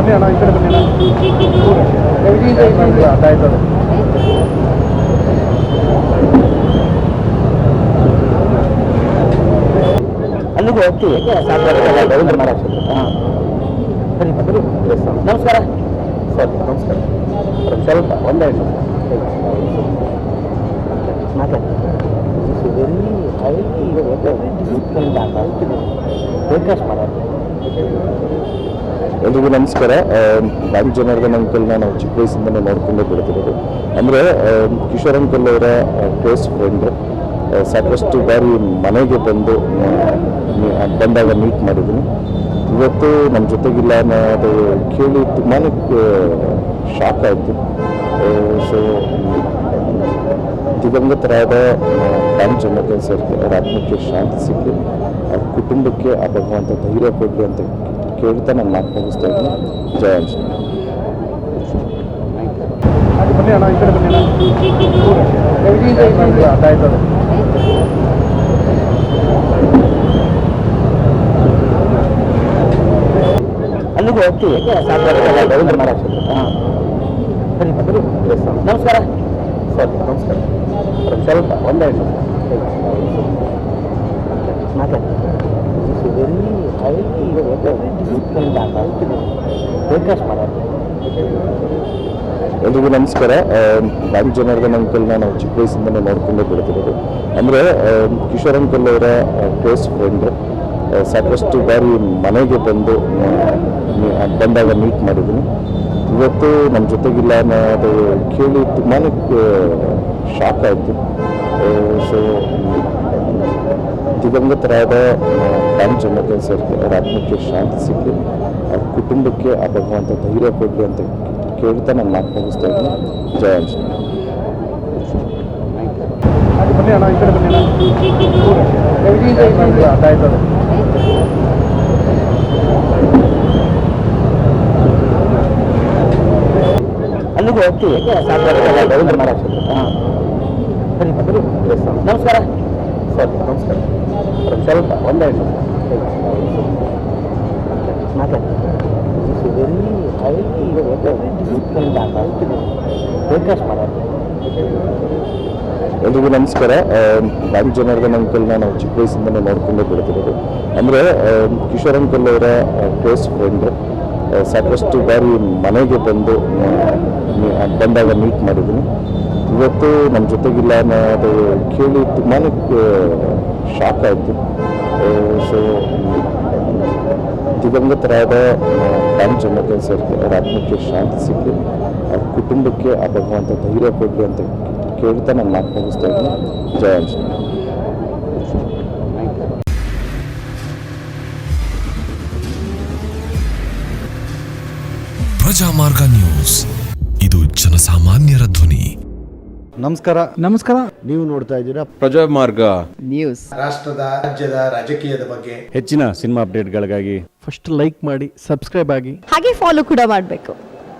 ಬನ್ನಿ ಅಣ್ಣ ಈ ಕಡೆ ಬನ್ನಿ ಅಣ್ಣ. ಅದಾಯ್ತದೆ ಅಲ್ಲಿಗೂ ಹೋಗ್ತೀವಿ. ರವೀಂದ್ರ ಮಹಾರಾಜ್ ಸರಿ ಬನ್ನಿ ನಮಸ್ಕಾರ. ಸರಿ ನಮಸ್ಕಾರ. ಸ್ವಲ್ಪ ಒಂದೇ ಮಾತಾಡಿ. ವೆರಿ ಹೈಲಿ ಡಿಸಿಪ್ಲಿನ್ ಬ್ರೇಕ್ಫಾಸ್ಟ್ ಮಾಡೋದು ಎಲ್ರಿಗೂ ನಮಸ್ಕಾರ. ಬ್ಯಾಂಕ್ ಜನಾರ್ದನ್ ಅಂಕಲ್ನ ನಾವು ಚಿಕ್ಕ ವಯಸ್ಸಿಂದನೇ ನೋಡ್ಕೊಂಡೇ ಬೆಳೆದಿರೋದು. ಅಂದರೆ ಕಿಶೋರ್ ಅಂಕಲ್ ಅವರ ಕ್ಲೋಸ್ ಫ್ರೆಂಡ್ ಸಾಕಷ್ಟು ಬಾರಿ ಮನೆಗೆ ಬಂದು ಬಂದಾಗ ಮೀಟ್ ಮಾಡಿದ್ದೀನಿ. ಇವತ್ತು ನಮ್ಮ ಜೊತೆಗಿಲ್ಲ ಅನ್ನೋದು ಕೇಳಿ ತುಂಬಾ ಶಾಕ್ ಆಯಿತು. ಸೊ ದಿವಂಗತರಾದ ರಾಮ್ ಜನಾರ್ದನ್ ಸರ್ಗೆ ಅವರ ಆತ್ಮಕ್ಕೆ ಶಾಂತಿ ಸಿಗಲಿ ಅವ್ರ ಕುಟುಂಬಕ್ಕೆ ಆ ಭಗವಂತ ಧೈರ್ಯ ಕೊಡಲಿ ಅಂತ ಕೇಳ್ತಾ ನಾನು ಮಾತು ಮುಗಿಸ್ತಾ ಇದ್ದೀನಿ. ಜಯ ಅಲ್ಲಿಗೆ ಹೋಗ್ತೀವಿ. ನಮಸ್ಕಾರ. ಸರ್ ನಮಸ್ಕಾರ. ಸ್ವಲ್ಪ ಒಂದೇ ಎಲ್ರಿಗೂ ನಮಸ್ಕಾರ. ಬ್ಯಾಂಕ್ ಜನಾರ್ದನ್ ಅಂಕಲ್ನ ನಾವು ಚಿಕ್ಕ ವಯಸ್ಸಿಂದ ನೋಡ್ಕೊಂಡೇ ಬೆಳೆದಿರೋದು ಅಂದರೆ ಕಿಶೋರ್ ಅಂಕಲ್ ಅವರ ಕ್ಲೋಸ್ ಫ್ರೆಂಡ್ ಸಾಕಷ್ಟು ಬಾರಿ ಮನೆಗೆ ಬಂದು ಬಂದಾಗ ಮೀಟ್ ಮಾಡಿದ್ದೀನಿ ಇವತ್ತು ನಮ್ಮ ಜೊತೆಗಿಲ್ಲ ಅನ್ನೋದು ಕೇಳಿ ತುಂಬಾ ಶಾಕ್ ಆಯಿತು ಸೊ ದಿವಂಗತರಾದ ರಾಮ್ ಜನಾರ್ದನ್ ಸರ್ಗೆ ಅವರ ಆತ್ಮಕ್ಕೆ ಶಾಂತಿ ಸಿಕ್ಕಿ ಅವ್ರ ಕುಟುಂಬಕ್ಕೆ ಆ ಭಗವಂತ ಧೈರ್ಯ ಕೊಡಲಿ ಅಂತ ಕೇಳ್ತಾ ನಾನು ಮಾತು ಮುಗಿಸ್ತಾ ಇದ್ದೀನಿ ಜಯ ಆಂಜನೇಯ ಬನ್ನಿ ಅಣ್ಣ ಈ ಕಡೆ ಬನ್ನಿ ಅಣ್ಣ ಅದಾಯ್ತದೆ ಅಲ್ಲಿಗೆ ಹೋಗ್ತೀವಿ ರವೀಂದ್ರ ಮಹಾರಾಜ್ ಸರಿ ಬನ್ನಿ ನಮಸ್ಕಾರ ಸರ್ ನಮಸ್ಕಾರ ಸ್ವಲ್ಪ ಒಂದೇ ಮಾತಾಡಿ ವೆರಿ ಹೈಲಿ ಡಿಸಿಪ್ಲಿನ್ ಬ್ರೇಕ್ಫಾಸ್ಟ್ ಮಾಡೋದು ಎಲ್ರಿಗೂ ನಮಸ್ಕಾರ. ರಾಮ್ ಜನಾರ್ದನ್ ಅಂಕಲ್ನ ನಾವು ಚಿಕ್ಕ ವಯಸ್ಸಿಂದನೇ ನೋಡ್ಕೊಂಡೇ ಬೆಳೆದಿರೋದು ಅಂದರೆ ಕಿಶೋರ್ ಅಂಕಲ್ ಅವರ ಕ್ಲೋಸ್ ಫ್ರೆಂಡ್ ಸಾಕಷ್ಟು ಬಾರಿ ಮನೆಗೆ ಬಂದು ಬಂದಾಗ ಮೀಟ್ ಮಾಡಿದ್ದೀನಿ. ಇವತ್ತು ನಮ್ಮ ಜೊತೆಗಿಲ್ಲ ಅನ್ನೋದು ಕೇಳಿ ತುಂಬಾ ಶಾಕ್ ಆಯಿತು. ಸೊ ದಿವಂಗತರಾದ ರಾಮ್ ಜನಾರ್ದನ್ ಸರ್ಗೆ ಅವರ ಆತ್ಮಕ್ಕೆ ಶಾಂತಿ ಅವ್ರ ಕುಟುಂಬಕ್ಕೆ ಆ ಭಗವಂತ ಧೈರ್ಯ ಕೊಡಲಿ ಅಂತ ಕೇಳ್ತಾ ನಾನು ಮಾತು ಮುಗಿಸ್ತಾ ಇದ್ದೀನಿ ಜಯ ಆಂಜನೇಯ ಪ್ರಜಾಮಾರ್ಗ ನ್ಯೂಸ್. ಇದು ಜನಸಾಮಾನ್ಯರ ಧ್ವನಿ. ನಮಸ್ಕಾರ. ನಮಸ್ಕಾರ. ನೀವು ನೋಡ್ತಾ ಇದ್ದೀರಾ ಪ್ರಜಾಮಾರ್ಗ ರಾಷ್ಟ್ರದ ರಾಜ್ಯದ ರಾಜಕೀಯದ ಬಗ್ಗೆ. ಹೆಚ್ಚಿನ ಸಿನಿಮಾ ಅಪ್ಡೇಟ್ಗಳಿಗಾಗಿ ಫಸ್ಟ್ ಲೈಕ್ ಮಾಡಿ ಸಬ್ಸ್ಕ್ರೈಬ್ ಆಗಿ. ಹಾಗೆ ಫಾಲೋ ಕೂಡ ಮಾಡಬೇಕು.